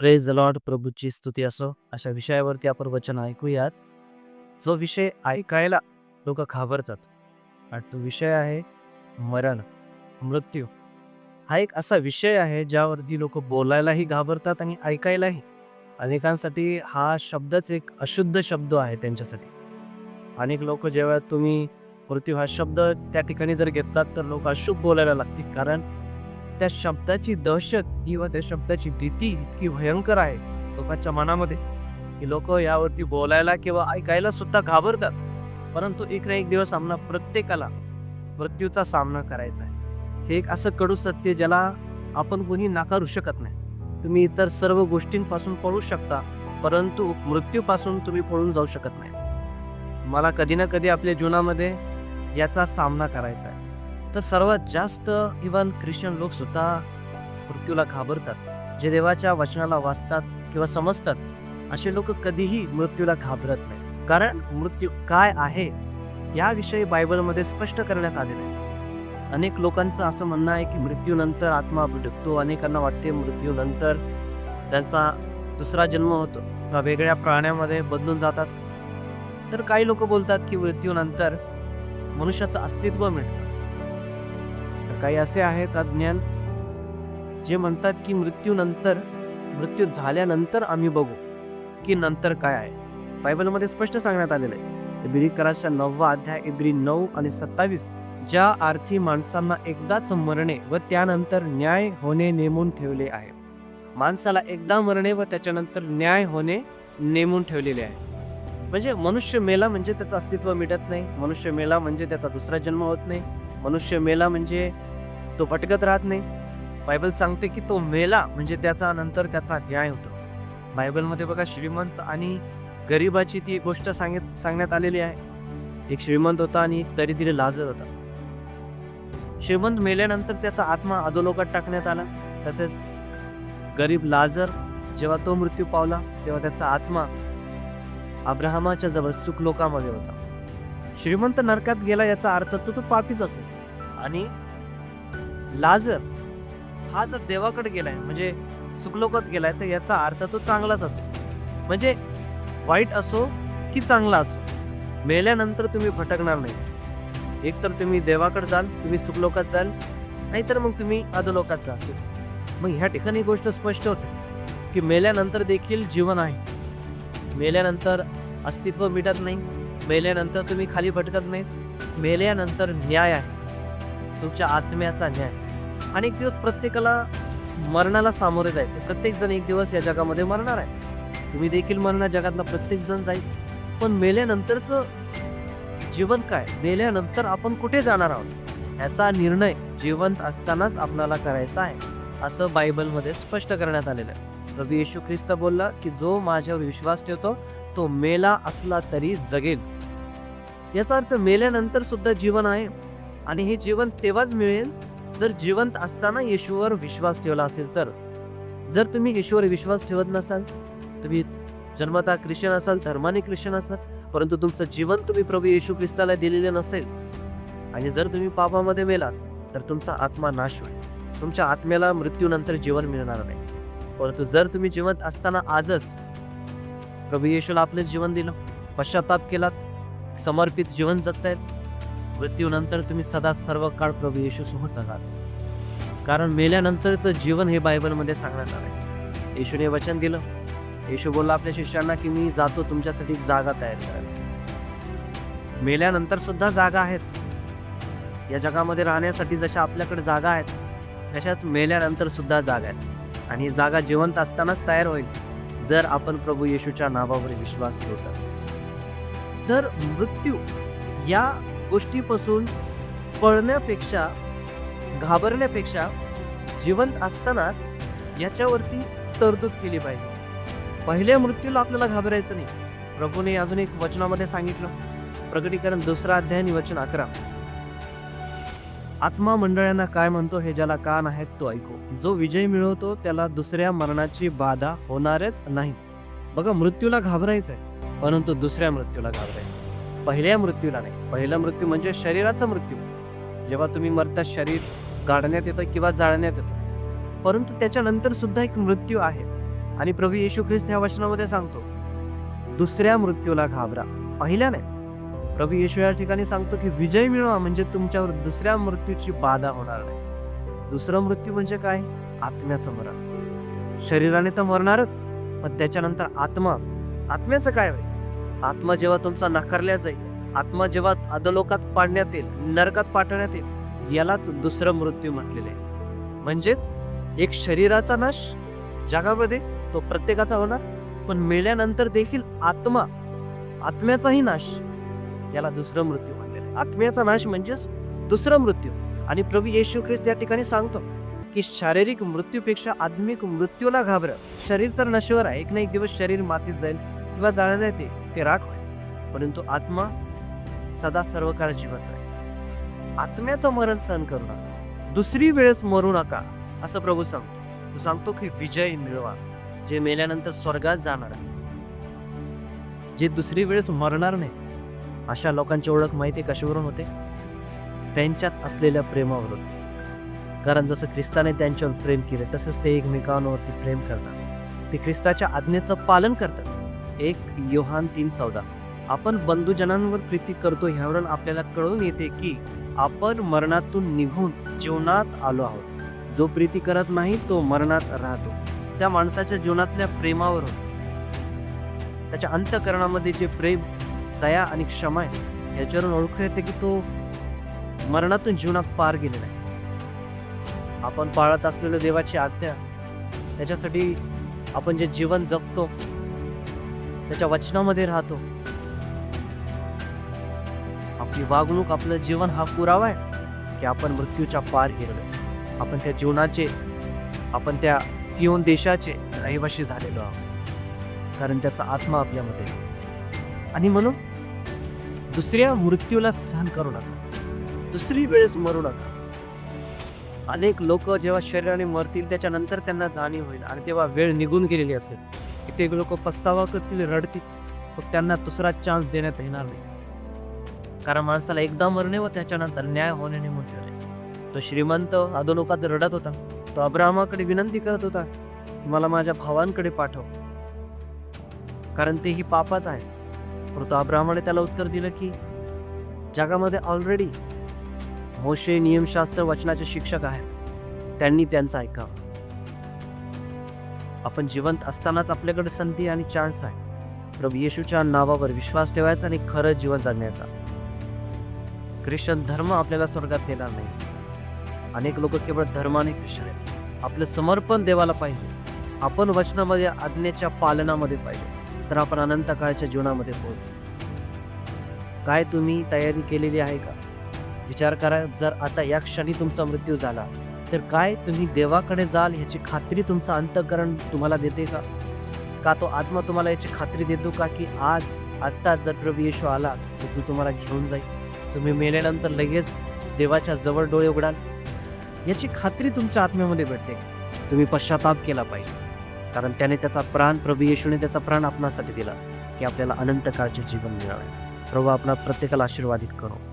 Praise Lord प्रभूची स्तुती असो. अशा विषयावरती आपण वचन ऐकूयात. जो विषय ऐकायला लोक घाबरतात आणि तो विषय आहे मरण मृत्यू. हा एक असा विषय आहे ज्यावरती लोक बोलायलाही घाबरतात आणि ऐकायलाही. अनेकांसाठी हा शब्दच एक अशुद्ध शब्द आहे त्यांच्यासाठी. अनेक लोक जेव्हा तुम्ही मृत्यू हा शब्द त्या ठिकाणी जर घेतात तर लोक अशुभ बोलायला लागतील. कारण त्या शब्दाची दहशत किंवा त्या शब्दाची भीती इतकी भयंकर आहे लोकांच्या मनामध्ये की लोक यावरती बोलायला किंवा ऐकायला सुद्धा घाबरतात. परंतु एक ना एक दिवस आम्हाला प्रत्येकाला मृत्यूचा सामना करायचा आहे. हे एक असं कडू सत्य ज्याला आपण कोणी नाकारू शकत नाही. तुम्ही इतर सर्व गोष्टींपासून पळू शकता परंतु मृत्यूपासून तुम्ही पळून जाऊ शकत नाही. मला कधी ना कधी आपल्या जीवनामध्ये याचा सामना करायचा आहे. तर सर्वात जास्त इवन ख्रिश्चन लोक सुद्धा मृत्यूला घाबरतात जे देवाच्या वचनाला वाचतात किंवा समजतात. असे लोक कधीही मृत्यूला घाबरत नाही कारण मृत्यू काय आहे याविषयी बायबलमध्ये स्पष्ट करण्यात आलेलं आहे. अनेक लोकांचं असं म्हणणं आहे की मृत्यूनंतर आत्मा भटकतो अनेकांना वाटते मृत्यूनंतर त्यांचा दुसरा जन्म होतो. किंवा वेगळ्या प्राण्यामध्ये बदलून जातात. तर काही लोक बोलतात की मृत्यूनंतर मनुष्याचं अस्तित्व मिळतं काही असे आहेत अज्ञान जे म्हणतात की मृत्यूनंतर मृत्यू झाल्यानंतर आम्ही बघू की नंतर काय आहे. बायबलमध्ये स्पष्ट सांगण्यात आलेलं आहे. एब्री कराच्या नववा अध्याय एब्री नऊ आणि सत्तावीस ज्या आर्थी माणसांना एकदाच मरणे व त्यानंतर न्याय होणे नेमून ठेवले आहे. माणसाला एकदा मरणे व त्याच्यानंतर न्याय होणे नेमून ठेवलेले आहे. म्हणजे मनुष्य मेला म्हणजे त्याचं अस्तित्व मिटत नाही मनुष्य मेला म्हणजे त्याचा दुसरा जन्म होत नाही मनुष्य मेला म्हणजे तो भटकत राहत नाही. बायबल सांगते की तो मेला म्हणजे त्याचा नंतर त्याचा न्याय होतो. बायबलमध्ये बघा श्रीमंत आणि गरिबाची ती गोष्ट सांगित सांगण्यात आलेली आहे. एक श्रीमंत होता आणि तरी दरिद्री लाजर होता. श्रीमंत मेल्यानंतर त्याचा आत्मा अधोलोकात टाकण्यात आला. तसेच गरीब लाजर जेव्हा तो मृत्यू पावला तेव्हा त्याचा आत्मा अब्राहमाच्या जवळ सुखलोकामध्ये होता. श्रीमंत नरकात गेला याचा अर्थ तो तो पापीच असेल. आणि लाजर हा जर देवाकडे गेलाय म्हणजे सुखलोकात गेलाय तर याचा अर्थ तो चांगलाच असेल. म्हणजे वाईट असो की चांगला असो मेल्यानंतर तुम्ही भटकणार नाही एक तर तुम्ही देवाकडे जाल तुम्ही सुखलोकात जाल नाहीतर मग तुम्ही अधोलोकात जाल मग ह्या ठिकाणी गोष्ट स्पष्ट होते की मेल्यानंतर देखील जीवन आहे. मेल्यानंतर अस्तित्व मिटत नाही मेल्यानंतर तुम्ही खाली भटकत नाही मेल्यानंतर न्याय आहे. तुमच्या आत्म्याचा न्याय. अनेक दिवस प्रत्येकाला मरणाला सामोरे जायचे. प्रत्येक जण एक दिवस या जगामध्ये मरणार आहे. तुम्ही देखील मरणार जगातला प्रत्येक जण जाईल. पण मेल्यानंतरचं जीवन काय? मेल्यानंतर आपण कुठे जाणार आहोत? ह्याचा निर्णय जिवंत असतानाच आपल्याला करायचा आहे असं बायबलमध्ये स्पष्ट करण्यात आलेलं आहे. प्रभू येशू ख्रिस्त बोलला की जो माझ्यावर विश्वास ठेवतो तो मेला असला तरी जगेल. याचा अर्थ मेल्यानंतर सुद्धा जीवन आहे आणि हे जीवन तेव्हाच मिळेल जर जिवंत असताना येशूवर विश्वास ठेवला असेल तर? जर तुम्ही येशूवर विश्वास ठेवत नसाल तुम्ही जन्मता ख्रिश्चन असाल धर्माने ख्रिश्चन असाल परंतु तुमचं जीवन तुम्ही प्रभू येशू ख्रिस्ताला दिलेले नसेल आणि जर तुम्ही पापामध्ये मेलात तर तुमचा आत्मा नाश होईल. तुमच्या आत्म्याला मृत्यूनंतर जीवन मिळणार नाही. परंतु जर तुम्ही जिवंत असताना आजच प्रभू येशूला आपले जीवन दिलं पश्चाताप केलात समर्पित जीवन जगतायत मृत्यूनंतर तुम्ही सदा सर्व काळ प्रभू येशूसोबत जगाल. कारण मेल्यानंतरचं जीवन हे बायबलमध्ये सांगण्यात आलंय. येशूने वचन दिलं. येशू बोलला आपल्या शिष्यांना की मी जातो तुमच्यासाठी जागा तयार करायला. मेल्यानंतर सुद्धा जागा आहेत. या जगामध्ये राहण्यासाठी जशा आपल्याकडे जागा आहेत तशाच मेल्यानंतर सुद्धा जागा आहेत. आणि ही जागा जिवंत असतानाच तयार होईल जर आपण प्रभू येशूच्या नावावर विश्वास ठेवता. तर मृत्यू या गोष्टीपासून पळण्यापेक्षा घाबरण्यापेक्षा जिवंत असतानाच याच्यावरती तरतूद केली पाहिजे. पहिल्या मृत्यूला आपल्याला घाबरायचं नाही. प्रभूने अजून एक वचनामध्ये सांगितलं. प्रकटीकरण दुसरा अध्याय आणि वचन अकरा. आत्मा मंडळांना काय म्हणतो हे ज्याला कान आहेत तो ऐकू. जो विजय मिळवतो त्याला दुसऱ्या मरणाची बाधा होणारच नाही. बघा मृत्यूला घाबरायचंय परंतु दुसऱ्या मृत्यूला घाबरायचं पहिल्या मृत्यूला नाही. पहिला मृत्यू म्हणजे शरीराचा मृत्यू. जेव्हा तुम्ही मरता शरीर गाडण्यात येतं किंवा जाळण्यात येतं. परंतु त्याच्यानंतर सुद्धा एक मृत्यू आहे. आणि प्रभू येशू ख्रिस्त ह्या वचनामध्ये सांगतो दुसऱ्या मृत्यूला घाबरा. पहिल्या नाही. प्रभू येशू या ठिकाणी सांगतो की विजय मिळवा म्हणजे तुमच्यावर दुसऱ्या मृत्यूची बाधा होणार नाही. दुसरं मृत्यू म्हणजे काय? आत्म्याचं मरण. शरीराने तर मरणारच पण त्याच्यानंतर आत्मा. आत्म्याचं काय होईल? आत्मा जेव्हा तुमचा नाकारल्या जाईल आत्मा जेव्हा अधलोकात पाडण्यात येईल नरकात पाठवण्यात येईल यालाच दुसरं मृत्यू म्हटलेलं आहे. म्हणजेच एक शरीराचा नाश जगामध्ये तो प्रत्येकाचा होणार पण मेल्यानंतर देखील आत्मा आत्म्याचाही नाश याला दुसरं मृत्यू म्हटलेलं आहे. आत्म्याचा नाश म्हणजेच दुसरं मृत्यू. आणि प्रभू येशू ख्रिस्त या ठिकाणी सांगतो की शारीरिक मृत्यूपेक्षा आत्मिक मृत्यूला घाबर. शरीर तर नश्वर आहे एक ना एक दिवस शरीर मातीत जाईल किंवा जाळण्यात येईल ते राख होईल परंतु आत्मा सदा सर्व काळ जिवंत आहे आत्म्याचं मरण सहन करू नका. दुसरी वेळेस मरू नका असं प्रभू सांगतो. तो सांगतो की विजय मिळवा जे मेल्यानंतर स्वर्गात जाणार आहे. जे दुसरी वेळेस मरणार नाही अशा लोकांची ओळख माहिती कशावरून होते? त्यांच्यात असलेल्या प्रेमावरून. कारण जसं ख्रिस्ताने त्यांच्यावर प्रेम केले तसंच ते एकमेकांवरती प्रेम करतात. ते ख्रिस्ताच्या आज्ञेचं पालन करतात. एक योहान तीन चौदा. आपण बंधुजनांवर प्रीती करतो ह्यावरून आपल्याला कळून येते की आपण मरणातून निघून जीवनात आलो आहोत. जो प्रीती करत नाही तो मरणात राहतो. त्या माणसाच्या जीवनातल्या प्रेमावरून त्याच्या अंतकरणामध्ये जे प्रेम दया आणि क्षमा आहे याच्यावरून ओळखू येते की तो मरणातून जीवनात पार गेलेला आहे. आपण पाळत असलेलं देवाची आज्ञा त्याच्यासाठी आपण जे जीवन जगतो त्याच्या वचनामध्ये राहतो. आपली वागणूक आपलं जीवन हा पुरावा आहे की आपण मृत्यूच्या पार गेलेलो आपण त्या जीवनाचे आपण त्या सियोन देशाचे रहिवाशी झालेलो आहोत. कारण त्याचा आत्मा आपल्यामध्ये आणि म्हणून दुसऱ्या मृत्यूला सहन करू नका. दुसरी वेळेस मरू नका. अनेक लोक जेव्हा शरीराने मरतील त्याच्यानंतर त्यांना जाणीव होईल. आणि तेव्हा वेळ निघून गेलेली असेल. ते लोक पस्तावा करतील रडतील. पण त्यांना दुसरा चान्स देण्यात येणार नाही. कारण माणसाला एकदा मरणे व त्याच्यानंतर न्याय होणे नेमून ठेवले तो श्रीमंत अधोलोकात रडत होता. तो अब्राहमाकडे विनंती करत होता की मला माझ्या भावांकडे पाठव. कारण तेही पापात आहे. परंतु अब्राहमाने त्याला उत्तर दिलं की जगामध्ये ऑलरेडी मोशे नियमशास्त्र वचनाचे शिक्षक आहेत. त्यांनी त्यांचं ऐकावं. आपण जिवंत असतानाच आपल्याकडे संधी आणि चान्स आहे. प्रभू येशूच्या नावावर विश्वास ठेवायचा आणि खरं जीवन जगण्याचा. ख्रिश्चन धर्म आपल्याला स्वर्गात देणार नाही. अनेक लोक केवळ धर्माने ख्रिश्चन आहेत. आपलं समर्पण देवाला पाहिजे. आपण वचनामध्ये आज्ञेच्या पालनामध्ये पाहिजे. तर आपण अनंत काळच्या जीवनामध्ये पोहोचू. काय तुम्ही तयारी केलेली आहे का? विचार करा जर आता या क्षणी तुमचा मृत्यू झाला तर काय तुम्ही देवाकडे जाल ह्याची खात्री तुमचं अंतकरण तुम्हाला देते का? का तो आत्मा तुम्हाला याची खात्री देतो का की आज आत्ता जर प्रभू येशू आला तर तो तुम्हाला घेऊन जाईल? तुम्ही मेल्यानंतर लगेच देवाच्या जवळ डोळे उघडाल. याची खात्री तुमच्या आत्म्यामध्ये भेटते. तुम्ही पश्चाताप केला पाहिजे. कारण त्याने त्याचा प्राण प्रभू येशूने त्याचा प्राण आपणासाठी दिला की आपल्याला अनंत काळचे जीवन मिळावे. प्रभू आपला प्रत्येकाला आशीर्वादित करो.